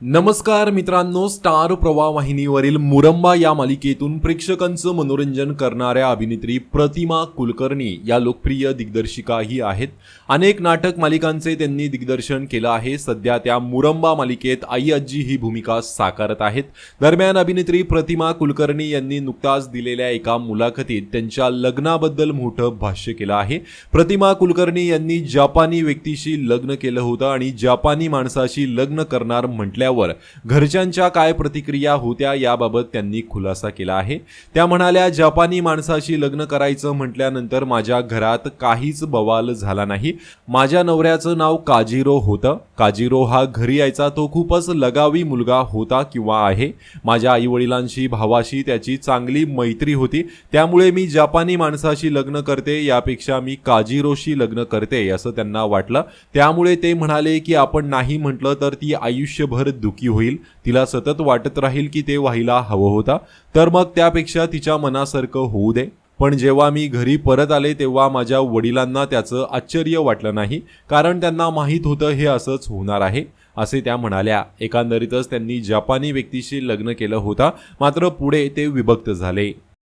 नमस्कार मित्रांनो स्टार प्रवाह वाहिनीवरील मुरंबा या मालिकेतून प्रेक्षकांचं मनोरंजन करणाऱ्या अभिनेत्री प्रतिमा कुलकर्णी या लोकप्रिय दिग्दर्शिकाही आहेत. अनेक नाटक मालिकांचे त्यांनी दिग्दर्शन केलं आहे. सध्या त्या मुरंबा मालिकेत आई आजी ही भूमिका साकारत आहेत. दरम्यान अभिनेत्री प्रतिमा कुलकर्णी यांनी नुकताच दिलेल्या एका मुलाखतीत त्यांच्या लग्नाबद्दल मोठं भाष्य केलं आहे. प्रतिमा कुलकर्णी यांनी जपानी व्यक्तीशी लग्न केलं होतं आणि जपानी माणसाशी लग्न करणार म्हटल्यावर घरच्यांच्या काय प्रतिक्रिया होत्या याबाबत त्यांनी खुलासा केला आहे. त्या म्हणाल्या जपानी माणसाशी लग्न करायचं म्हटल्यानंतर माझ्या घरात काहीच बवाल झाला नाही. माझ्या नवऱ्याचं नाव काजिरो होतं. काजिरो हा घरी यायचा तो खूपच लगावी मुलगा होता किंवा आहे. माझ्या आईवडिलांशी भावाशी त्याची चांगली मैत्री होती. त्यामुळे मी जपानी माणसाशी लग्न करते यापेक्षा मी काजिरोशी लग्न करते असं त्यांना वाटलं. त्यामुळे ते म्हणाले की आपण नाही म्हटलं तर ती आयुष्यभर दुखी होईल. तिला सतत वाटत राहील की ते व्हायला हवं होता. तर मग त्यापेक्षा तिच्या मनासारखं होऊ दे. पण जेव्हा मी घरी परत आले तेव्हा माझ्या वडिलांना त्याचं आश्चर्य वाटलं नाही. कारण त्यांना माहीत होतं हे असंच होणार आहे असे त्या म्हणाल्या. एकंदरीतच त्यांनी जपानी व्यक्तीशी लग्न केलं होतं. मात्र पुढे ते विभक्त झाले.